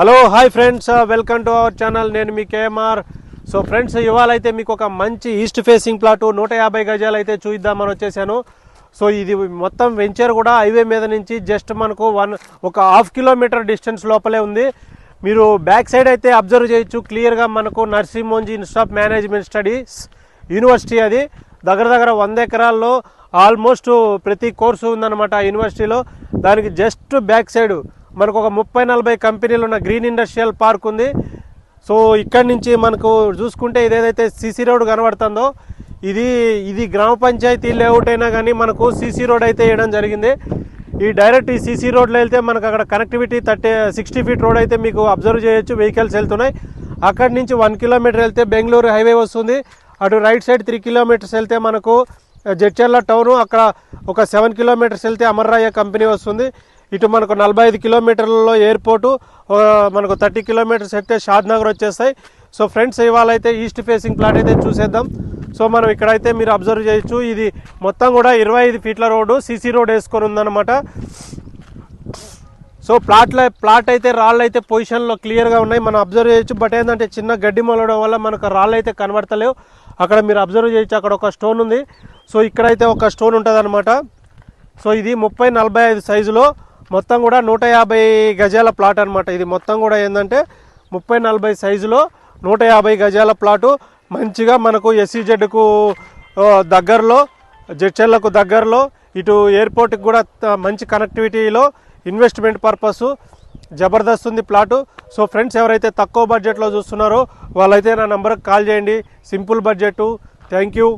Hello hi friends welcome to our channel నేను మీ KMR. So friends ఇవాళ అయితే మీకు ఒక మంచి ఈస్ట్ ఫేసింగ్ ప్లాట్ నూట యాభై గజాలు అయితే చూద్దామని వచ్చేసాను. సో ఇది మొత్తం వెంచర్ కూడా హైవే మీద నుంచి జస్ట్ మనకు వన్ ఒక హాఫ్ కిలోమీటర్ డిస్టెన్స్ లోపలే ఉంది. మీరు బ్యాక్ సైడ్ అయితే అబ్జర్వ్ చేయొచ్చు. క్లియర్గా మనకు Narsee Monjee institute of management studies university అది. దగ్గర దగ్గర వంద ఎకరాల్లో ఆల్మోస్ట్ ప్రతి కోర్సు ఉందన్నమాట ఆ యూనివర్సిటీలో దానికి జస్ట్ బ్యాక్ సైడ్ మనకు ఒక ముప్పై నలభై కంపెనీలు ఉన్న గ్రీన్ ఇండస్ట్రియల్ పార్క్ ఉంది. సో ఇక్కడి నుంచి మనకు చూసుకుంటే ఇదేదైతే సీసీ రోడ్ కనబడుతుందో ఇది ఇది గ్రామ పంచాయతీ లేఅవుట్ అయినా కానీ మనకు సీసీ రోడ్ అయితే వేయడం జరిగింది. ఈ డైరెక్ట్ ఈ సీసీ రోడ్లో వెళ్తే మనకు అక్కడ connectivity thirty sixty feet road అయితే మీకు అబ్జర్వ్ చేయొచ్చు వెహికల్స్ వెళ్తున్నాయి. అక్కడి నుంచి వన్ కిలోమీటర్ వెళ్తే బెంగళూరు హైవే వస్తుంది. అటు రైట్ సైడ్ త్రీ కిలోమీటర్స్ వెళ్తే మనకు జడ్చర్ల టౌను. అక్కడ ఒక సెవెన్ కిలోమీటర్స్ వెళ్తే అమర్రాయ కంపెనీ వస్తుంది. ఇటు మనకు నలభై ఐదు కిలోమీటర్లలో ఎయిర్పోర్టు మనకు థర్టీ కిలోమీటర్స్ వెళ్తే షాద్ నగర్ వచ్చేస్తాయి. సో ఫ్రెండ్స్ ఇవాళ అయితే ఈస్ట్ ఫేసింగ్ ప్లాట్ అయితే చూసేద్దాం. సో మనం ఇక్కడైతే మీరు అబ్జర్వ్ చేయొచ్చు. ఇది మొత్తం కూడా ఇరవై ఐదు ఫీట్ల రోడ్డు సీసీ రోడ్ వేసుకొని ఉందన్నమాట. సో ప్లాట్ల ప్లాట్ అయితే రాళ్ళు అయితే పొజిషన్లో క్లియర్గా ఉన్నాయి. మనం అబ్జర్వ్ చేయొచ్చు. బట్ ఏంటంటే చిన్న గడ్డి మొలడం వల్ల మనకు రాళ్ళు అయితే కనబడతలేవు. అక్కడ మీరు అబ్జర్వ్ చేయొచ్చు. అక్కడ ఒక స్టోన్ ఉంది. సో ఇక్కడైతే ఒక స్టోన్ ఉంటుంది సో ఇది ముప్పై నలభై ఐదు సైజులో. మొత్తం కూడా నూట యాభై గజాల ప్లాట్ అనమాట ఇది మొత్తం కూడా ఏంటంటే ముప్పై నలభై సైజులో నూట యాభై గజాల ప్లాటు. మంచిగా మనకు ఎస్సీజెడ్కు దగ్గరలో జడ్చర్లకు దగ్గరలో ఇటు ఎయిర్పోర్ట్కి కూడా మంచి కనెక్టివిటీలో ఇన్వెస్ట్మెంట్ పర్పస్ జబర్దస్త్ ఉంది ప్లాటు. సో ఫ్రెండ్స్ ఎవరైతే తక్కువ బడ్జెట్లో చూస్తున్నారో వాళ్ళైతే నా నెంబర్కి కాల్ చేయండి. Simple budget thank you